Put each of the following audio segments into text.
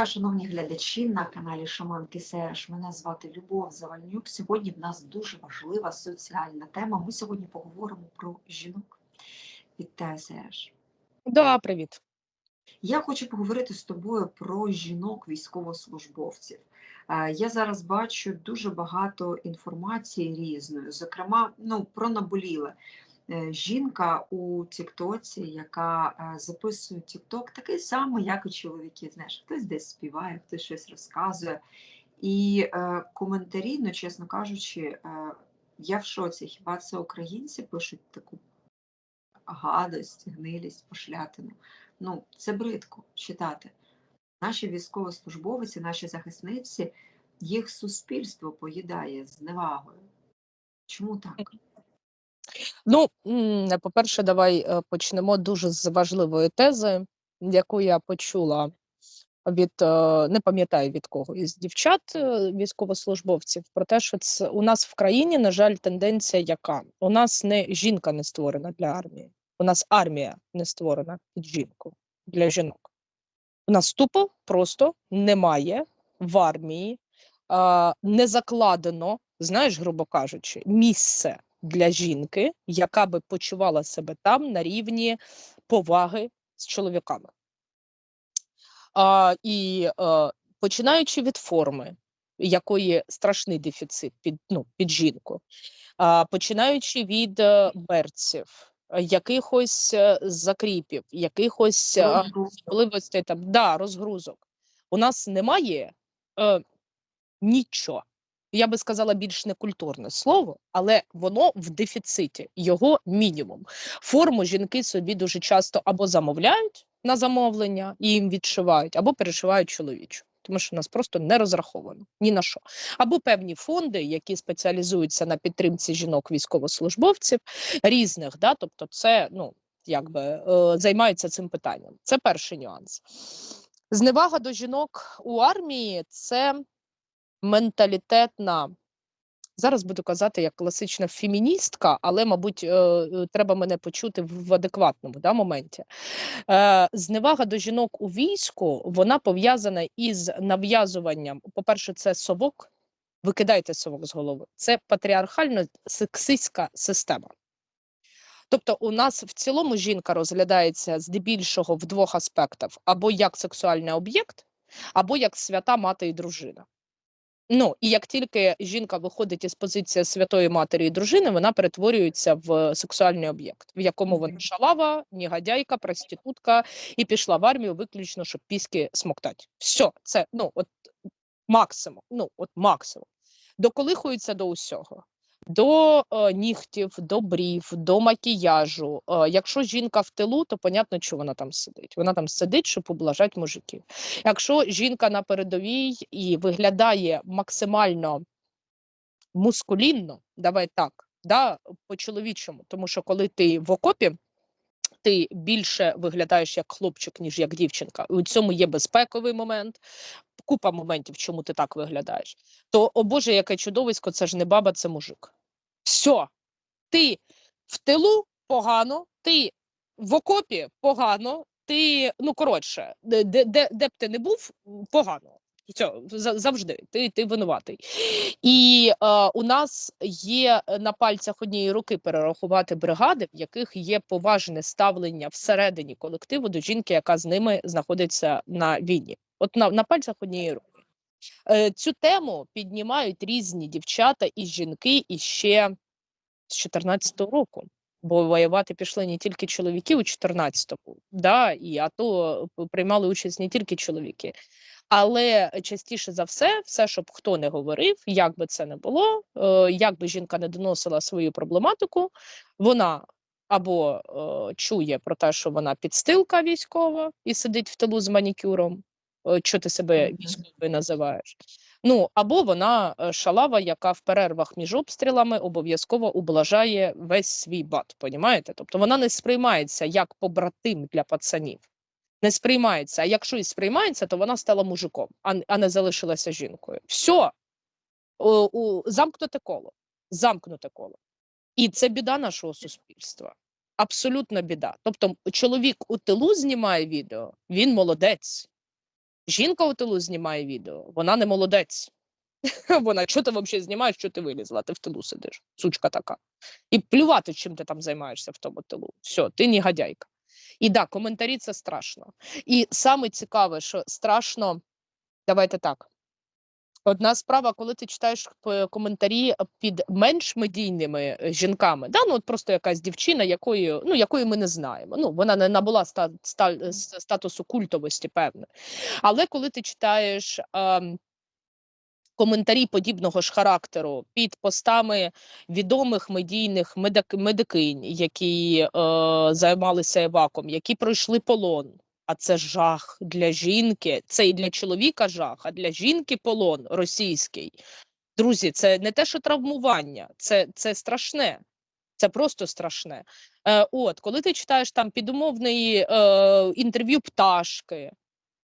Вітаю, шановні глядачі на каналі Шаманки Серж. Мене звати Любов Завальнюк. Сьогодні в нас дуже важлива соціальна тема. Ми сьогодні поговоримо про жінок. Вітаю, Серж. Да, привіт. Я хочу поговорити з тобою про жінок військовослужбовців. Е, Я зараз бачу дуже багато інформації різної, зокрема, ну, про наболіле. Е, Жінка у Тіктоці, яка е, записує Тікток, такий самий, як і чоловіки. Знаєш, хтось десь співає, хтось щось розказує. І е, коментарі, ну, чесно кажучи, е, я в шоці. Хіба це українці пишуть таку гадость, гнилість, пошлятину? Ну, це бридко читати. Наші військовослужбовці, наші захисниці, їх суспільство поїдає з невагою. Чому так? Ну, по-перше, давай е, почнемо дуже з важливої тези, яку я почула від е, не пам'ятаю від кого із дівчат е, військовослужбовців, про те, що це у нас в країні, на жаль, тенденція яка? У нас не жінка не створена для армії, у нас армія не створена під жінку для жінок. У нас тупо просто немає в армії, не закладено, знаєш, грубо кажучи, місце для жінки, яка би почувала себе там на рівні поваги з чоловіками. А, і е, починаючи від форми, якої страшний дефіцит під, ну, під жінку, а, починаючи від е, берців, якихось е, закріпів, якихось особливостей там, да, розгрузок. У нас немає е, нічого. Я би сказала більш некультурне слово, але воно в дефіциті, його мінімум. Форму жінки собі дуже часто або замовляють на замовлення і їм відшивають, або перешивають чоловічу. Тому що нас просто не розраховано ні на що. Або певні фонди, які спеціалізуються на підтримці жінок військовослужбовців різних, да, тобто це ну якби е, займаються цим питанням. Це перший нюанс. Зневага до жінок у армії це менталітетна. Зараз буду казати як класична феміністка, але, мабуть, е, е, треба мене почути в адекватному да, моменті. Е, Зневага до жінок у війську вона пов'язана із нав'язуванням. По-перше, це совок. Викидайте совок з голови. Це патріархально-сексистська система. Тобто, у нас в цілому жінка розглядається здебільшого в двох аспектах: або як сексуальний об'єкт, або як свята мати і дружина. Ну і як тільки жінка виходить із позиції святої матері і дружини, вона перетворюється в сексуальний об'єкт, в якому вона шалава, негодяйка, проститутка і пішла в армію виключно, щоб піски смоктати. Все, це ну от максимум. Ну от максимум. Доколихується до усього. До е, нігтів, до брів, до макіяжу. Е, якщо жінка в тилу, то понятно, що вона там сидить. Вона там сидить, щоб облажати мужиків. Якщо жінка на передовій і виглядає максимально мускулінно, давай так, да, по-чоловічому, тому що коли ти в окопі, ти більше виглядаєш як хлопчик, ніж як дівчинка. У цьому є безпековий момент, купа моментів, чому ти так виглядаєш. То, о Боже, яке чудовисько, це ж не баба, це мужик. Все, ти в тилу погано, ти в окопі погано, ти, ну коротше, де, де, де, б ти не був, погано. Все, завжди, ти, ти винуватий. І е, у нас є е, на пальцях однієї руки перерахувати бригади, в яких є поважне ставлення всередині колективу до жінки, яка з ними знаходиться на війні. От на, на пальцях однієї руки. Е, цю тему піднімають різні дівчата і жінки іще з 14-го року. Бо воювати пішли не тільки чоловіки у 14-му, да, і АТО п- приймали участь не тільки чоловіки. Але частіше за все, все, щоб хто не говорив, як би це не було, е, як би жінка не доносила свою проблематику, вона або е, чує про те, що вона підстилка військова і сидить в тилу з манікюром, е, що ти себе військовою називаєш. Ну або вона е, шалава, яка в перервах між обстрілами обов'язково ублажає весь свій бат. Понімаєте? Тобто вона не сприймається як побратим для пацанів. Не сприймається. А якщо і сприймається, то вона стала мужиком, а, а не залишилася жінкою. Все, у, у, замкнуте коло. Замкнуте коло. І це біда нашого суспільства. Абсолютна біда. Тобто, чоловік у тилу знімає відео, він молодець. Жінка у тилу знімає відео, вона не молодець. Вона, що ти взагалі знімаєш, що ти вилізла, ти в тилу сидиш, сучка така. І плювати, чим ти там займаєшся в тому тилу. Все, ти негодяйка. І да, коментарі це страшно. І саме цікаве, що страшно, давайте так. Одна справа, коли ти читаєш коментарі під менш медійними е, жінками, да, ну от просто якась дівчина, якої, ну, якої ми не знаємо. Ну, вона не набула ста, ста, статусу культовості, певне. Але коли ти читаєш ем, коментарі подібного ж характеру під постами відомих медійних медик, медикинь, які е, займалися еваком, які пройшли полон. А це жах для жінки. Це і для чоловіка жах, а для жінки полон російський. Друзі, це не те, що травмування, це, це страшне. Це просто страшне. Е, от, коли ти читаєш там підумовний е, інтерв'ю пташки,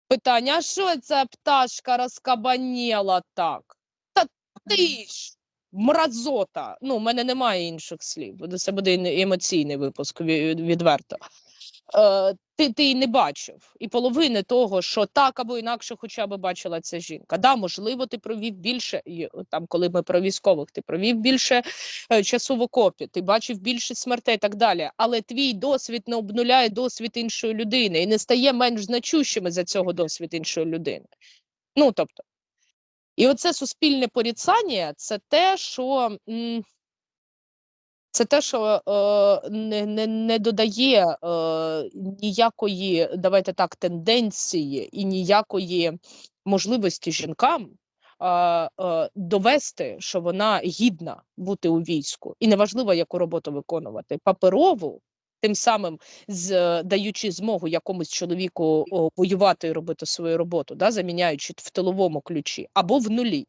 питання: а що ця пташка розкабаніла так? Та ти ж мразота. Ну, в мене немає інших слів. Це буде ем- емоційний випуск ві- відверто. Е, ти, ти не бачив. І половини того, що так або інакше хоча б бачила ця жінка. Да, можливо, ти провів більше, там, коли ми про військових, ти провів більше е, часу в окопі, ти бачив більше смертей і так далі. Але твій досвід не обнуляє досвід іншої людини і не стає менш значущим за цього досвід іншої людини. Ну тобто, і оце суспільне порицання це те, що. м, це те, що е, не, не, не додає е, ніякої, давайте так, тенденції і ніякої можливості жінкам е, е, довести, що вона гідна бути у війську, і неважливо, яку роботу виконувати, паперову, тим самим е, даючи змогу якомусь чоловіку воювати і робити свою роботу, да, заміняючи в тиловому ключі або в нулі.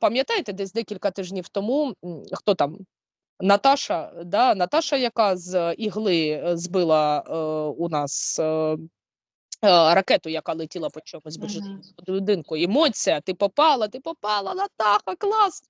Пам'ятаєте, десь декілька тижнів тому хто там Наташа, да, Наташа, яка з ігли е, збила е, у нас е, е, ракету, яка летіла по чомусь будинку. Емоція, ти попала, ти попала, Натаха, класно.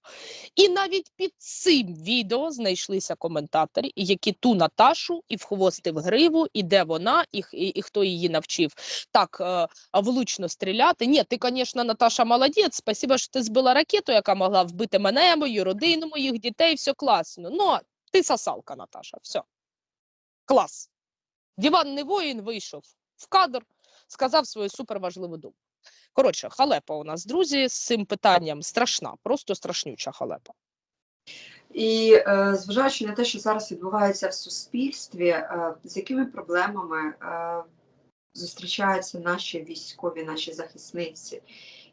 І навіть під цим відео знайшлися коментатори, які ту Наташу і в хвост, і в гриву, і де вона, і, і, і хто її навчив так е, влучно стріляти. Ні, ти, звісно, Наташа, молодець. Спасибо, що ти збила ракету, яка могла вбити мене, мою родину, моїх дітей. Все класно. Ну, ти сосалка, Наташа. Все. Клас. Діванний воїн вийшов в кадр, сказав свою суперважливу думку. Коротше, халепа у нас, друзі, з цим питанням страшна, просто страшнюча халепа. І е, зважаючи на те, що зараз відбувається в суспільстві, е, з якими проблемами е, зустрічаються наші військові, наші захисниці,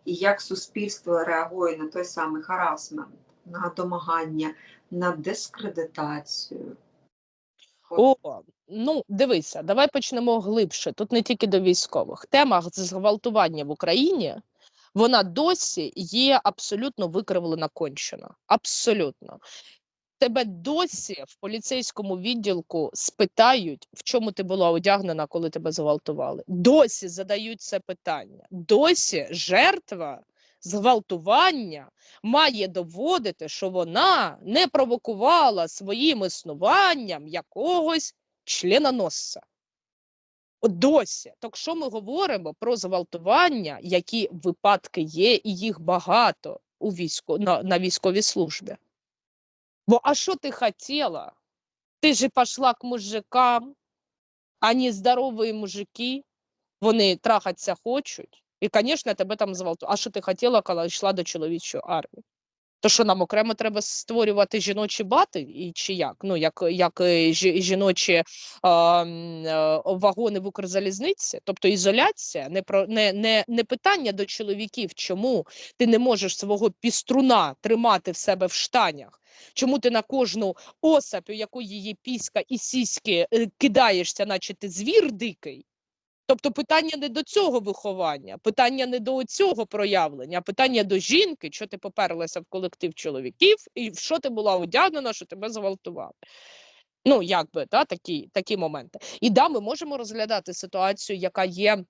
і як суспільство реагує на той самий харасмент, на домагання, на дискредитацію. О, ну дивися, давай почнемо глибше. Тут не тільки до військових. Тема зґвалтування в Україні вона досі є абсолютно викривлена кончена. Абсолютно. Тебе досі в поліцейському відділку спитають, в чому ти була одягнена, коли тебе зґвалтували. Досі задають це питання. Досі жертва зґвалтування має доводити, що вона не провокувала своїм існуванням якогось членоносця. Досі. Так що ми говоримо про зґвалтування, які випадки є, і їх багато у військо, на, на військовій службі. Бо а що ти хотіла? Ти же пішла к мужикам, ані здорові мужики, вони трахатися хочуть. І, звісно, тебе там зґвалтують. А що ти хотіла, коли йшла до чоловічої армії? То що нам окремо треба створювати жіночі бати, і чи як? Ну, як, як е, жіночі м, е, вагони в Укрзалізниці, тобто ізоляція, не, про, не, не, не питання до чоловіків, чому ти не можеш свого піструна тримати в себе в штанях, чому ти на кожну особь, у якої є піська і сіськи, е, кидаєшся, наче ти звір дикий. Тобто питання не до цього виховання, питання не до цього проявлення, питання до жінки, що ти поперлася в колектив чоловіків, і в що ти була одягнена, що тебе зґвалтували. Ну, якби да, такі, такі моменти. І да, ми можемо розглядати ситуацію, яка є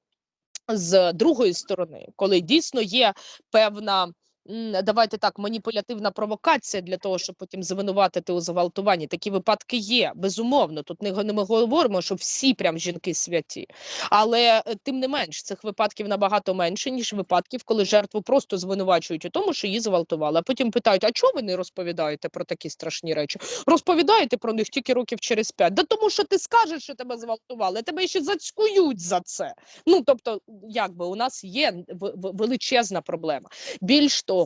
з другої сторони, коли дійсно є певна давайте так, маніпулятивна провокація для того, щоб потім звинуватити у зґвалтуванні. Такі випадки є, безумовно. Тут не, не ми говоримо, що всі прям жінки святі. Але е, тим не менш, цих випадків набагато менше, ніж випадків, коли жертву просто звинувачують у тому, що її зґвалтували. А потім питають: а чого ви не розповідаєте про такі страшні речі? Розповідаєте про них тільки років через п'ять. Да тому що ти скажеш, що тебе зґвалтували, тебе ще зацькують за це. Ну тобто, якби у нас є величезна проблема. Більш того,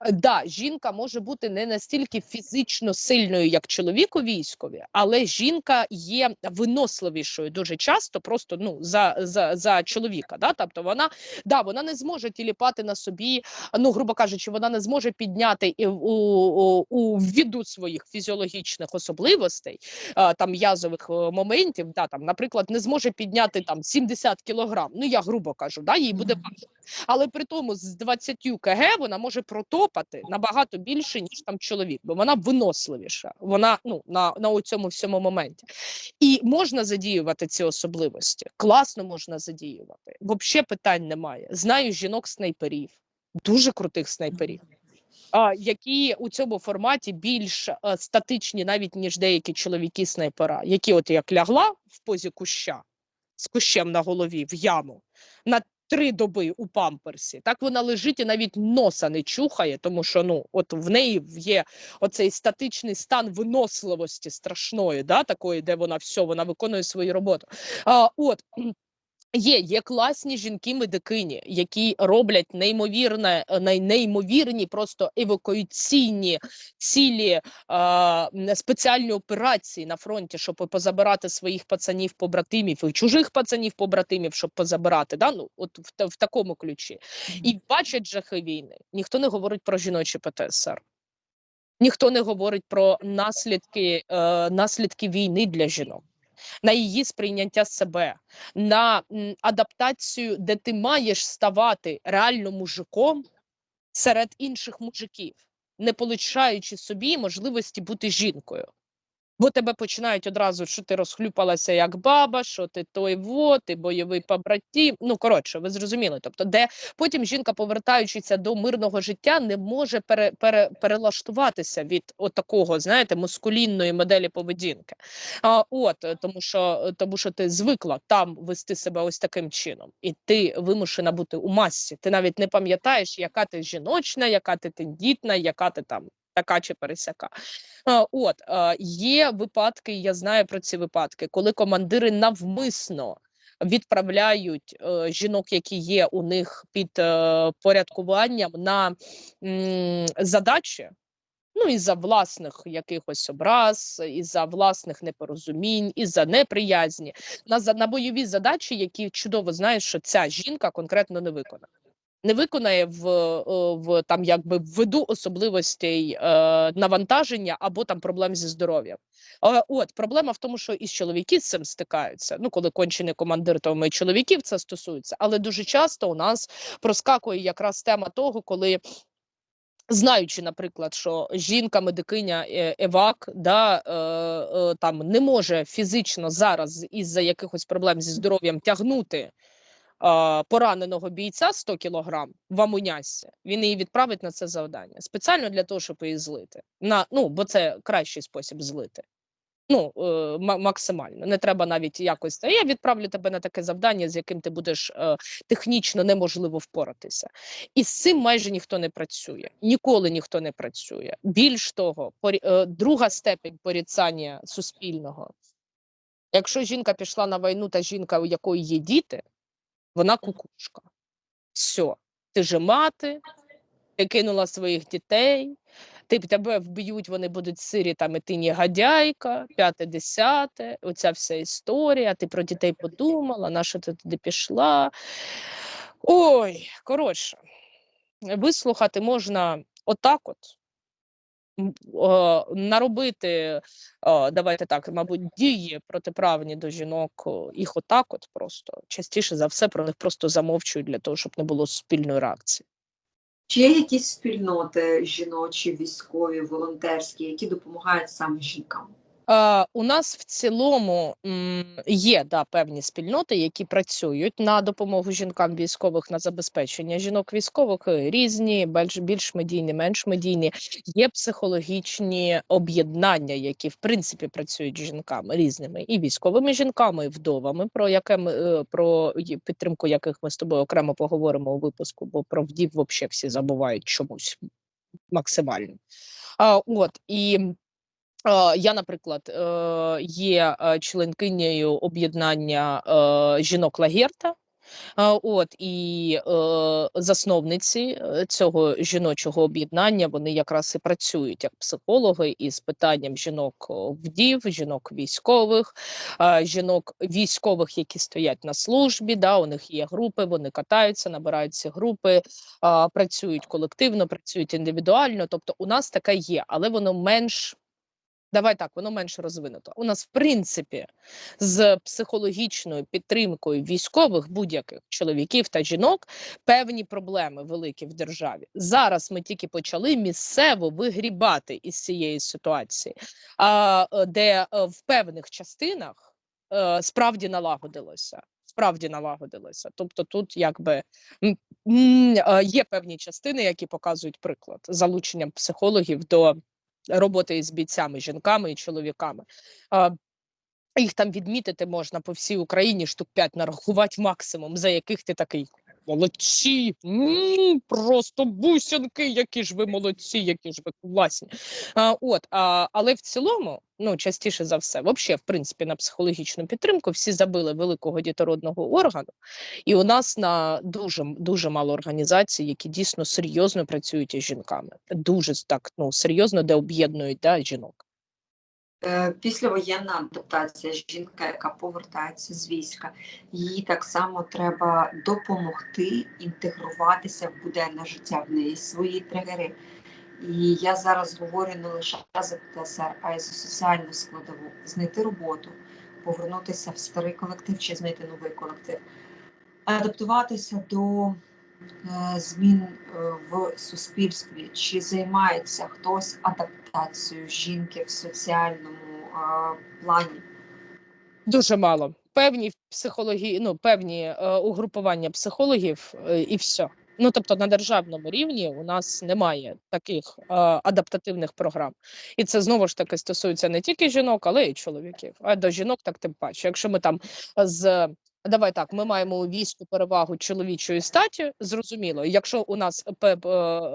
е, да, жінка може бути не настільки фізично сильною, як чоловік у військові, але жінка є виносливішою дуже часто, просто ну за, за, за чоловіка. Да? Тобто вона да, вона не зможе тіліпати на собі, ну грубо кажучи, вона не зможе підняти у, у, у ввіду своїх фізіологічних особливостей, там м'язових е, моментів, да, там, наприклад, не зможе підняти там 70 кілограм. Ну я грубо кажу, да, їй буде важко. Але при тому з 20 кг вона може протопати набагато більше, ніж там чоловік, бо вона виносливіша. Вона ну на, на цьому всьому моменті. І можна задіювати ці особливості. Класно можна задіювати. Взагалі питань немає. Знаю жінок-снайперів, дуже крутих снайперів. Які у цьому форматі більш е, статичні, навіть ніж деякі чоловіки снайпера, які от як лягла в позі куща з кущем на голові в яму на три доби у памперсі, так вона лежить і навіть носа не чухає, тому що ну от в неї є оцей статичний стан виносливості страшної, да, такої, де вона все, вона виконує свою роботу. А, от Є, є класні жінки-медикині, які роблять неймовірне, е, най- неймовірні, просто евакуаційні цілі м, спеціальні операції на фронті, щоб позабирати своїх пацанів побратимів і чужих пацанів побратимів, щоб позабирати. Да? Ну, от в, в такому ключі. І бачать жахи війни. Ніхто не говорить про жіночі ПТСР. Ніхто не говорить про наслідки, е, наслідки війни для жінок, на її сприйняття себе, на адаптацію, де ти маєш ставати реально мужиком серед інших мужиків, не получаючи собі можливості бути жінкою. Бо тебе починають одразу, що ти розхлюпалася як баба, що ти той во, ти бойовий побратим. Ну коротше, ви зрозуміли. Тобто, де потім жінка, повертаючися до мирного життя, не може пере, пере, перелаштуватися від отакого, знаєте, мускулінної моделі поведінки. А, от е, тому що тому що ти звикла там вести себе ось таким чином, і ти вимушена бути у масі. Ти навіть не пам'ятаєш, яка ти жіночна, яка ти тендітна, яка ти там така чи пересяка. От є випадки, я знаю про ці випадки, коли командири навмисно відправляють е, жінок, які є у них під е, порядкуванням на м, задачі. Ну, із-за власних якихось образ, із-за власних непорозумінь, із-за неприязні на, за- на бойові задачі, які чудово знають, що ця жінка конкретно не виконає. Не виконає в, е, в там якби ввиду особливостей е, навантаження або там проблем зі здоров'ям. Е, от проблема в тому, що і чоловіки з цим стикаються. Ну, коли кончений командир, то ми чоловіків це стосується, але дуже часто у нас проскакує якраз тема того, коли знаючи, наприклад, що жінка, медикиня е, Евак, да, е, е, там не може фізично зараз із-за якихось проблем зі здоров'ям тягнути пораненого бійця 100 кілограм в амунясі, він її відправить на це завдання спеціально для того, щоб її злити. На, ну, бо це кращий спосіб злити. Ну, е, максимально. Не треба навіть якось. «Та Я відправлю тебе на таке завдання, з яким ти будеш е, технічно неможливо впоратися. І з цим майже ніхто не працює. Ніколи ніхто не працює. Більш того, порі- е, друга степень порицання суспільного. Якщо жінка пішла на війну, та жінка, у якої є діти, вона кукушка. Все, ти же мати, ти кинула своїх дітей, ти тебе вб'ють, вони будуть сирі, там і ти негодяйка, п'яте, десяте, оця вся історія. Ти про дітей подумала, на що ти туди пішла? Ой, коротше, вислухати можна отак от. Наробити, давайте так, мабуть, дії протиправні до жінок, їх отак, от просто частіше за все про них просто замовчують для того, щоб не було спільної реакції. Чи є якісь спільноти жіночі, військові, волонтерські, які допомагають саме жінкам? У нас в цілому є да, певні спільноти, які працюють на допомогу жінкам військових на забезпечення жінок військових е, різні, більш, більш медійні, менш медійні. Є психологічні об'єднання, які в принципі працюють жінками різними і військовими жінками, і вдовами, про яке е, про підтримку яких ми з тобою окремо поговоримо у випуску, бо про вдів взагалі всі забувають чомусь максимально. А, от і Я, наприклад, е, є е, членкинею об'єднання е, жінок Лагерта. Е, От і е, засновниці е, цього жіночого об'єднання вони якраз і працюють як психологи із питанням жінок вдів, жінок військових, е, жінок військових, які стоять на службі. Да, у них є групи, вони катаються, набирають ці групи, е, працюють колективно, працюють індивідуально. Тобто, у нас таке є, але воно менш Давай так, воно менш розвинуто. У нас, в принципі, з психологічною підтримкою військових будь-яких чоловіків та жінок певні проблеми великі в державі. Зараз ми тільки почали місцево вигрібати із цієї ситуації, е, де е, в певних частинах е, справді налагодилося. Справді налагодилося. Тобто, тут якби є певні частини, які показують приклад залученням психологів до роботи із бійцями, жінками і чоловіками. Їх там відмітити можна по всій Україні штук 5 нарахувати максимум, за яких ти такий. Молодці, м, просто бусинки, які ж ви молодці, які ж ви класні. А, от, а, але в цілому, ну частіше за все, взагалі, в принципі, на психологічну підтримку всі забили великого дітородного органу, і у нас на дуже дуже мало організацій, які дійсно серйозно працюють із жінками. Дуже так ну серйозно, де об'єднують да, жінок. Е, Післявоєнна адаптація жінка, яка повертається з війська, їй так само треба допомогти інтегруватися в буденне життя в неї свої тригери. І я зараз говорю не лише за ПТСР, а й за соціальну складову, знайти роботу, повернутися в старий колектив чи знайти новий колектив, адаптуватися до е, змін е, в суспільстві, чи займається хтось адаптацією жінки в соціальному плані. Дуже мало. Певні психології, ну певні е, угрупування психологів е, і все. Ну тобто на державному рівні у нас немає таких е, адаптативних програм, і це знову ж таки стосується не тільки жінок, але й чоловіків. А до жінок так тим паче. Якщо ми там з давай так, ми маємо у війську перевагу чоловічої статі, зрозуміло. Якщо у нас е,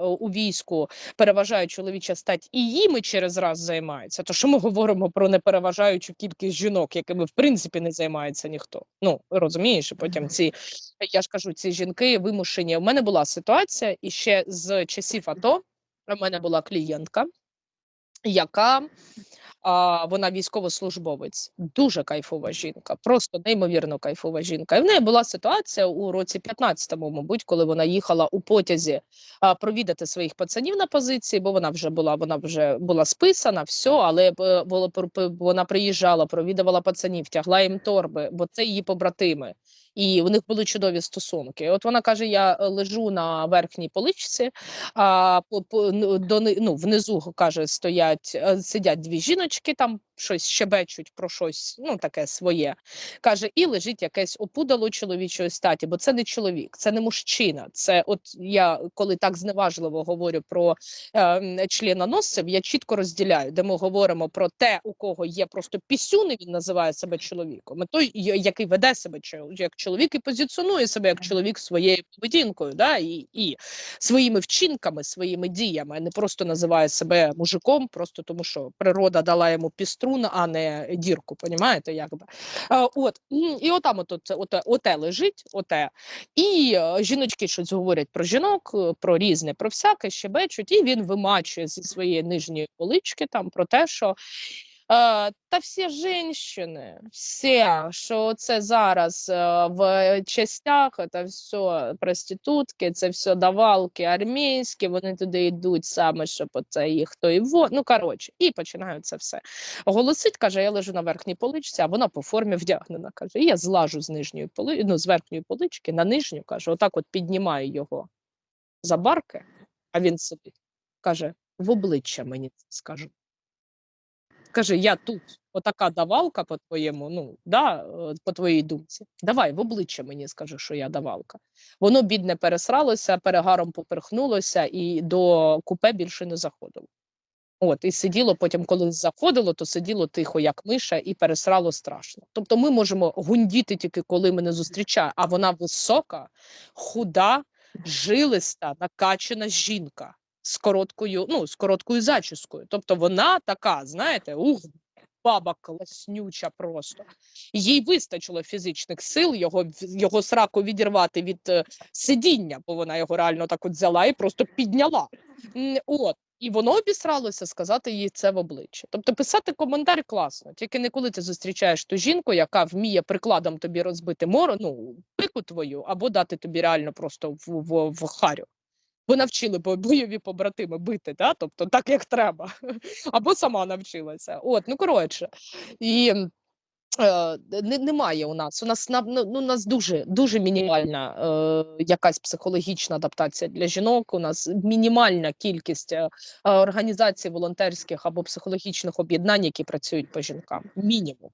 у війську переважає чоловіча стать і їми через раз займається, то що ми говоримо про непереважаючу кількість жінок, якими в принципі не займається ніхто? Ну розумієш, потім ці я ж кажу, ці жінки вимушені. У мене була ситуація, і ще з часів АТО у мене була клієнтка, яка а, вона військовослужбовець, дуже кайфова жінка, просто неймовірно кайфова жінка. І в неї була ситуація у році 15-му, мабуть, коли вона їхала у потязі а, провідати своїх пацанів на позиції, бо вона вже була, вона вже була списана, все, але вона приїжджала, провідувала пацанів, тягла їм торби, бо це її побратими. І у них були чудові стосунки. От вона каже: я е, лежу на верхній поличці, а по, по ну, внизу каже, стоять, е, сидять дві жіночки, там щось щебечуть про щось, ну таке своє. Каже, і лежить якесь опудало чоловічої статі, бо це не чоловік, це не мужчина. Це от я коли так зневажливо говорю про е, м, членоносців, я чітко розділяю, де ми говоримо про те, у кого є просто пісюни, він називає себе чоловіком. І той, який веде себе як чоловік і позиціонує себе як чоловік своєю поведінкою, да, і, і своїми вчинками, своїми діями, а не просто називає себе мужиком, просто тому що природа дала йому піструн, а не дірку. Понімаєте, якби от і отам от, оте, оте, оте лежить, оте. І е, жіночки щось говорять про жінок, е, про різне, про всяке щебечуть, і він вимачує зі своєї нижньої полички там про те, що. Е, та всі жінки, всі, що це зараз е, в частях, це все проститутки, це все давалки армійські, вони туди йдуть саме, щоб оце їх то і во. Ну коротше, і починають це все. Голосить, каже, я лежу на верхній поличці, а вона по формі вдягнена. каже, і я злажу з нижньої поли, ну, з верхньої полички на нижню, каже, отак от піднімаю його за барки, а він сидить. Каже, в обличчя мені це скажу. Каже, я тут. Отака давалка, по твоєму, ну да, е, по твоїй думці. Давай в обличчя мені скажи, що я давалка. Воно бідне пересралося, перегаром поперхнулося і до купе більше не заходило. От, і сиділо потім, коли заходило, то сиділо тихо, як миша, і пересрало страшно. Тобто ми можемо гундіти тільки коли мене зустрічає, а вона висока, худа, жилиста, накачана жінка з короткою, ну, з короткою зачіскою. Тобто вона така, знаєте, ух, баба класнюча просто. Їй вистачило фізичних сил його, його сраку відірвати від е, сидіння, бо вона його реально так от взяла і просто підняла. От. І воно обісралося сказати їй це в обличчя. Тобто писати коментар класно, тільки не коли ти зустрічаєш ту жінку, яка вміє прикладом тобі розбити моро, ну, пику твою, або дати тобі реально просто в, в, в харю. Бо навчили бойові побратими бити, да? тобто так як треба. Або сама навчилася. От, ну коротше. І е, не, немає у нас. У нас ну, ну, у нас дуже дуже мінімальна е, якась психологічна адаптація для жінок. У нас мінімальна кількість е, організацій волонтерських або психологічних об'єднань, які працюють по жінкам. Мінімум.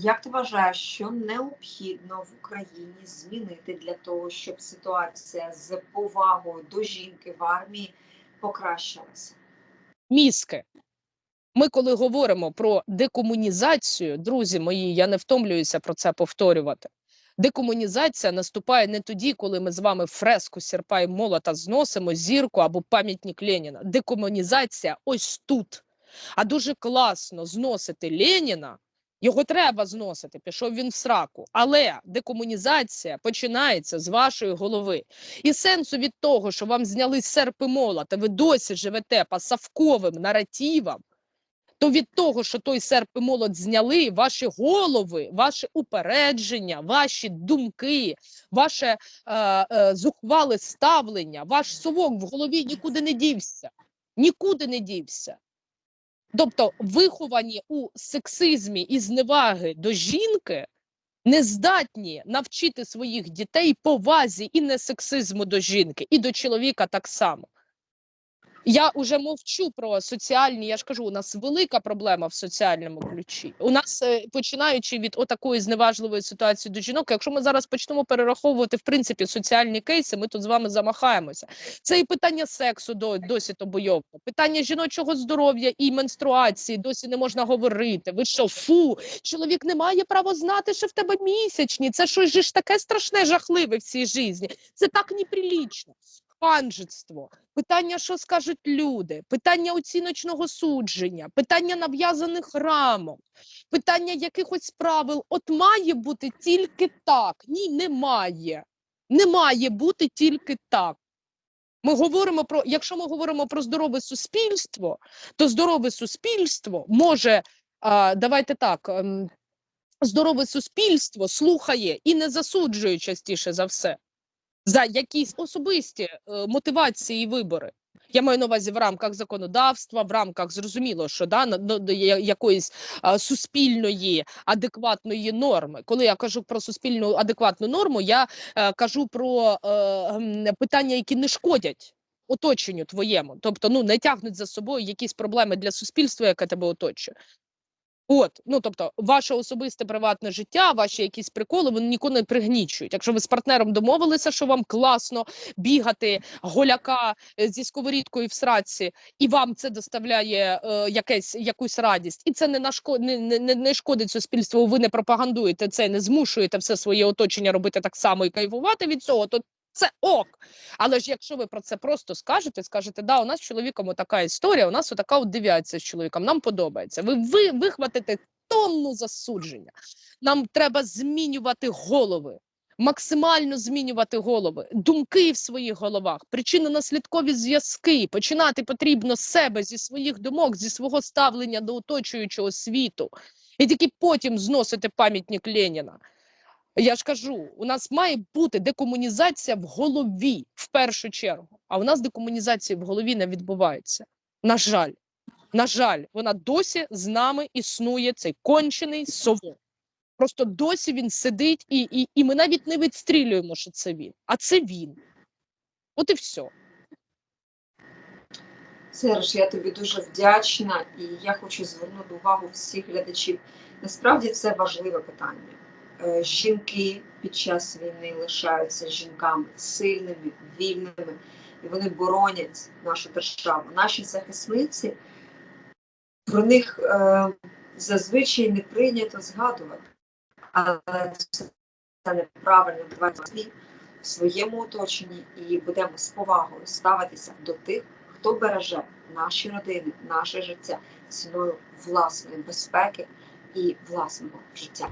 Як ти вважаєш, що необхідно в Україні змінити для того, щоб ситуація з повагою до жінки в армії покращилася? мізки. Ми, коли говоримо про декомунізацію, друзі мої, я не втомлююся про це повторювати. Декомунізація наступає не тоді, коли ми з вами фреску сірпа і молота зносимо зірку або пам'ятник Леніна. Декомунізація ось тут. А дуже класно зносити Леніна. Його треба зносити, пішов він в сраку. Але декомунізація починається з вашої голови. І сенсу від того, що вам зняли серп і молот, а ви досі живете по савковим наративам, то від того, що той серп і молот зняли, ваші голови, ваші упередження, ваші думки, ваше е, е, зухвале ставлення, ваш совок в голові нікуди не дівся. Нікуди не дівся. Тобто, виховані у сексизмі і зневаги до жінки не здатні навчити своїх дітей повазі і не сексизму до жінки, і до чоловіка так само. Я вже мовчу про соціальні. Я ж кажу, у нас велика проблема в соціальному ключі. У нас е, починаючи від отакої зневажливої ситуації до жінок, якщо ми зараз почнемо перераховувати в принципі соціальні кейси, ми тут з вами замахаємося. Це і питання сексу до досі то бойове, питання жіночого здоров'я і менструації досі не можна говорити. Ви що, фу, чоловік не має права знати, що в тебе місячні. Це щось ж таке страшне, жахливе в цій житті. Це так неприлічно. Ханжество, питання, що скажуть люди, питання оціночного судження, питання нав'язаних рамок, питання якихось правил. От має бути тільки так. Ні, немає. Не має бути тільки так. Ми говоримо про, якщо ми говоримо про здорове суспільство, то здорове суспільство може, давайте так, ем, здорове суспільство слухає і не засуджує частіше за все за якісь особисті е, мотивації і вибори. Я маю на увазі в рамках законодавства, в рамках зрозуміло, що да на- якоїсь а, суспільної адекватної норми. Коли я кажу про суспільну адекватну норму, я е, кажу про е, м, питання, які не шкодять оточенню твоєму, тобто ну не тягнуть за собою якісь проблеми для суспільства, яке тебе оточує. От, ну тобто, ваше особисте приватне життя, ваші якісь приколи, вони ніколи не пригнічують. Якщо ви з партнером домовилися, що вам класно бігати голяка е, зі сковорідкою в сраці, і вам це доставляє е, якесь якусь радість, і це не нашко не, не, не- не шкодить суспільству. Ви не пропагандуєте це, не змушуєте все своє оточення робити так само і кайфувати від цього, то це ок. Але ж якщо ви про це просто скажете, скажете, да, у нас з чоловіком така історія, у нас отака от девіація з чоловіком, нам подобається. Ви, ви вихватите тонну засудження. Нам треба змінювати голови. Максимально змінювати голови, думки в своїх головах, причинно-наслідкові зв'язки. Починати потрібно з себе зі своїх думок, зі свого ставлення до оточуючого світу, і тільки потім зносити пам'ятник Леніна. Я ж кажу, у нас має бути декомунізація в голові в першу чергу. А у нас декомунізація в голові не відбувається. На жаль, на жаль, вона досі з нами існує цей кончений совок. Просто досі він сидить, і, і, і ми навіть не відстрілюємо, що це він. А це він. От і все. Серж, я тобі дуже вдячна, і я хочу звернути увагу всіх глядачів. Насправді це важливе питання. Е, Жінки під час війни лишаються жінками сильними, вільними, і вони боронять нашу державу. Наші захисниці про них е, зазвичай не прийнято згадувати, але це неправильно давайте в своєму оточенні і будемо з повагою ставитися до тих, хто береже наші родини, наше життя ціною власної безпеки і власного життя.